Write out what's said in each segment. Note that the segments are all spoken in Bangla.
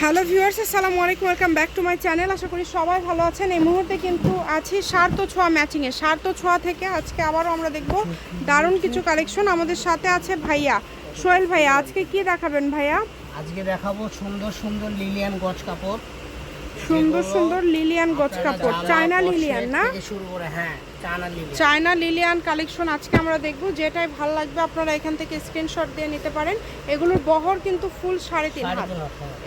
হ্যালো ভিউয়ার্স, আসসালামু আলাইকুম, welcome back to my channel. আশা করি সবাই ভালো আছেন। এই মুহূর্তে কিন্তু আছি সার্থ ছোঁয়া ম্যাচিংয়ে সার্ত ছোঁয়া থেকে আজকে আবারও আমরা দেখব দারুণ কিছু কালেকশন আমাদের সাথে আছে ভাইয়া, সোহেল ভাইয়া। আজকে কি দেখাবেন ভাইয়া? আজকে দেখাবো সুন্দর সুন্দর লিলিয়ান গজ কাপড়। সুন্দর সুন্দর লিলিয়ান গজ কাপড়। চায়না লিলিয়ান না? হ্যাঁ চায়না লিলিয়ান। কালেকশন আজকে আমরা দেখব। যেটাই ভালো লাগবে আপনারা এখান থেকে স্ক্রিনশট দিয়ে নিতে পারেন। এগুলোর বহর কিন্তু ফুল সাড়ে তিন হাত। হবে।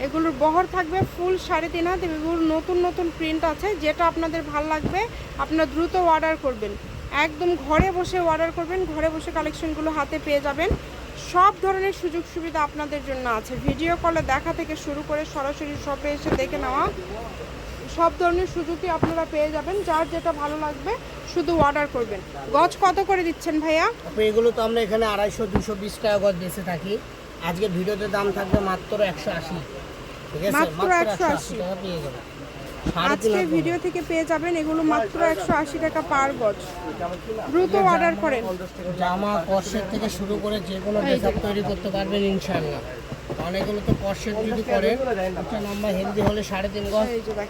এগুলোর বহর থাকবে ফুল সাড়ে তিন হাত এগুলোর নতুন নতুন প্রিন্ট আছে যেটা আপনাদের ভালো লাগবে আপনারা দ্রুত অর্ডার করবেন। একদম ঘরে বসে অর্ডার করবেন ঘরে বসে কালেকশনগুলো হাতে পেয়ে যাবেন। সব ধরনের সুযোগ সুবিধা আপনাদের জন্য আছে। ভিডিও কলে দেখা থেকে শুরু করে সরাসরি শপে এসে দেখে নেওয়া। সব ধরনের সুযোগই আপনারা পেয়ে যাবেন। যার যেটা ভালো লাগবে শুধু অর্ডার করবেন। গজ কত করে দিচ্ছেন ভাইয়া? এগুলো তো আমরা এখানে আড়াইশো দুশো বিশ টাকা গজ বেঁচে থাকি। আজকে ভিডিওতে দাম থাকবে মাত্র একশো আশি। ঠিক আছে? মাত্র মাত্র 180 একশো আশি। টাকা পেয়ে যাবেন। আজকে ভিডিও থেকে পেয়ে যাবেন এগুলো মাত্র একশো আশি টাকা পার গজ দ্রুত অর্ডার করেন। জামা কর্সেট থেকে শুরু করে যে কোনো মেকআপ তৈরি করতে পারবেন ইনশাআল্লাহ। কারণ এগুলো তো কর্সেট যদি করেন একটা লম্বা হেলদি হলে সাড়ে তিন গজ।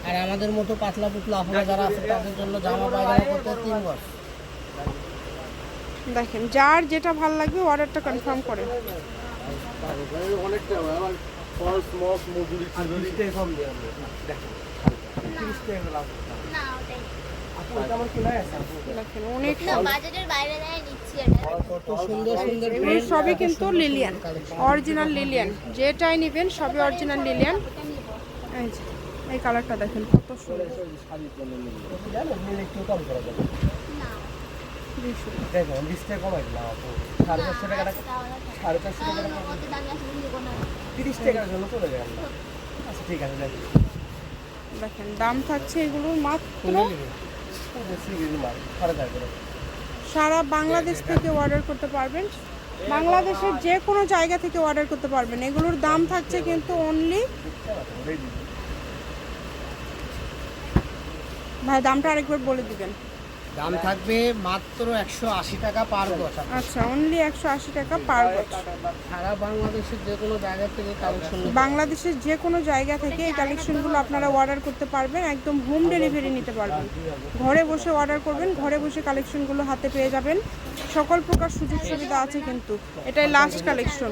আর আমাদের মতো পাতলা পুতলা আপনারা যারা আছে তাদের জন্য জামা পায়জামা করতে তিন গজ। দেখেন যার যেটা ভালো লাগবে অর্ডারটা কনফার্ম করেন দেখেন অনেক না বাজেটের বাইরে দেয় নিচ্ছি এটা। কত সুন্দর সুন্দর এগুলো সবই কিন্তু লিলিয়ান অরিজিনাল লিলিয়ান যেটাই নেবেন সবই অরিজিনাল লিলিয়ান এই কালারটা দেখেন কত সুন্দর। দুইশো। কত দামি আসলে দেবো না। দেখেন দাম থাকছে এগুলোর মাত্র সারা বাংলাদেশ থেকে অর্ডার করতে পারবেন। বাংলাদেশের যে কোনো জায়গা থেকে অর্ডার করতে পারবেন। এগুলোর দাম থাকছে কিন্তু অনলি ভাই দামটা আরেকবার বলে দিবেন। দাম থাকবে মাত্র একশো আশি টাকা পার গজ আচ্ছা অনলি একশো আশি টাকা পার গজ সারা বাংলাদেশের যে কোনো জায়গা থেকে কালেকশন বাংলাদেশের যে কোনো জায়গা থেকে এই কালেকশনগুলো আপনারা অর্ডার করতে পারবেন একদম হোম ডেলিভারি নিতে পারবেন। ঘরে বসে অর্ডার করবেন ঘরে বসে কালেকশনগুলো হাতে পেয়ে যাবেন। সকল প্রকার সুযোগ সুবিধা আছে কিন্তু এটাই লাস্ট কালেকশন